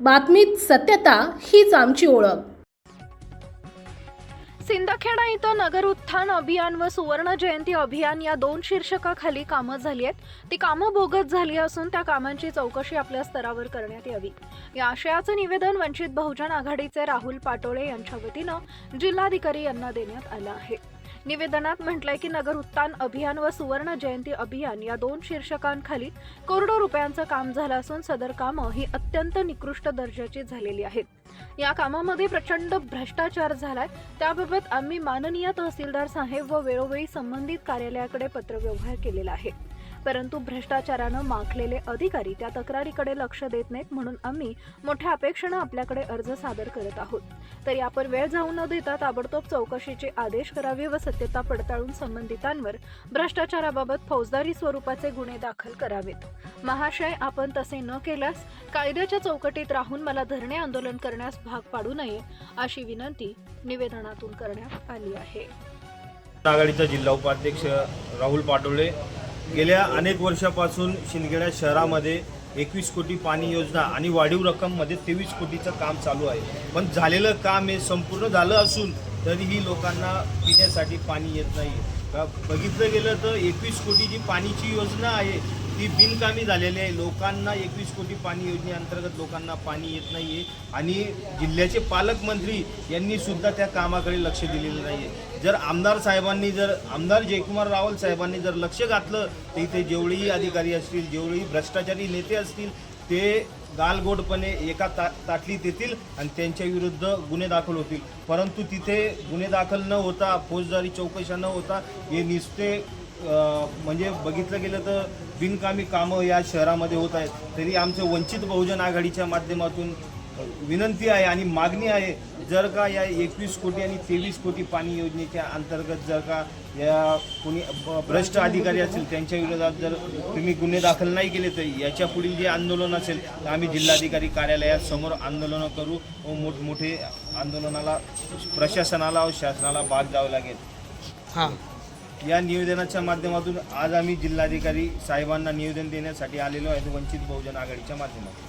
बातमीत सत्यता हीच आमची ओळख. सिंदखेडा इथं नगर उत्थान अभियान व सुवर्ण जयंती अभियान या दोन शीर्षकाखाली कामं झाली आहेत. ती कामं बोगस झाली असून त्या कामांची चौकशी आपल्या स्तरावर करण्यात यावी. या आशयाचं निवेदन वंचित बहुजन आघाडीचे राहुल पाटोळे यांच्या वतीनं जिल्हाधिकारी यांना देण्यात आलं आहे. निवेदनात म्हटलंय की नगर उत्थान अभियान व सुवर्ण जयंती अभियान या दोन शीर्षकांखाली करोडो रुपयांचं काम झालं असून सदर कामं ही अत्यंत निकृष्ट दर्जाची झालेली आहेत. या कामामध्ये प्रचंड भ्रष्टाचार झालाय. त्याबाबत आम्ही माननीय तहसीलदार साहेब व वेळोवेळी संबंधित कार्यालयाकडे पत्रव्यवहार केलेला आहे. परंतु भ्रष्टाचारानं माखलेले अधिकारी त्या तक्रारीकडे लक्ष देत नाहीत म्हणून आम्ही मोठ्या अपेक्षेनं आपल्याकडे अर्ज सादर करत आहोत. तरी आपण वेळ जाऊ न देता ताबडतोब चौकशीचे आदेश करावे व सत्यता पडताळून संबंधितांवर भ्रष्टाचाराबाबत फौजदारी स्वरूपाचे गुन्हे दाखल करावेत. महाशय आपण तसे न केल्यास कायद्याच्या चौकटीत राहून मला धरणे आंदोलन करण्यास भाग पाडू नये अशी विनंती निवेदनातून करण्यात आली आहे. आघाडीचा जिल्हा उपाध्यक्ष राहुल पाटोळे गेल्या अनेक वर्षापासून शिंदखेडा शहरामध्ये एकवीस कोटी पाणी योजना आणि वाढीव रक्कममध्ये तेवीस कोटीचं काम चालू आहे. पण झालेलं काम हे संपूर्ण झालं असून तरीही लोकांना पिण्यासाठी पाणी येत नाही. का बघितलं गेलं तर एकवीस कोटी जी पाणीची योजना आहे ती बिनकामी झालेली आहे. लोकांना एकवीस कोटी पाणी योजनेअंतर्गत लोकांना पाणी येत नाही आहे आणि जिल्ह्याचे पालकमंत्री यांनी सुद्धा त्या कामाकडे लक्ष दिलेलं नाही आहे जर आमदार साहेबांनी जर आमदार जयकुमार रावल साहेबांनी जर लक्ष घातलं तर इथे जेवढेही अधिकारी असतील जेवढेही भ्रष्टाचारी नेते असतील ते गालगोडपणे एका ता ताटलीत देतील आणि त्यांच्या विरुद्ध गुन्हे दाखल होतील. परंतु तिथे गुन्हे दाखल न होता फौजदारी चौकशा न होता हे नुसते म्हणजे बघितलं गेलं तर बिनकामी कामं या शहरामध्ये होत आहेत. तरी आमचं वंचित बहुजन आघाडीच्या माध्यमातून विनंती आहे आणि मागणी आहे जर का या एकवीस कोटी आणि तेवीस कोटी पाणी योजनेच्या अंतर्गत जर का या कोणी भ्रष्ट अधिकारी असतील त्यांच्या विरोधात जर तुम्ही गुन्हे दाखल नाही केले तर याच्या पुढील जे आंदोलन असेल तर आम्ही जिल्हाधिकारी कार्यालयात समोर आंदोलनं करू व मोठमोठे आंदोलनाला प्रशासनाला व शासनाला भाग द्यावं लागेल. हां. या निवेदनाच्या माध्यमातून आज आम्ही जिल्हाधिकारी साहेबांना निवेदन देण्यासाठी आलेलो आहे वंचित बहुजन आघाडीच्या माध्यमातून.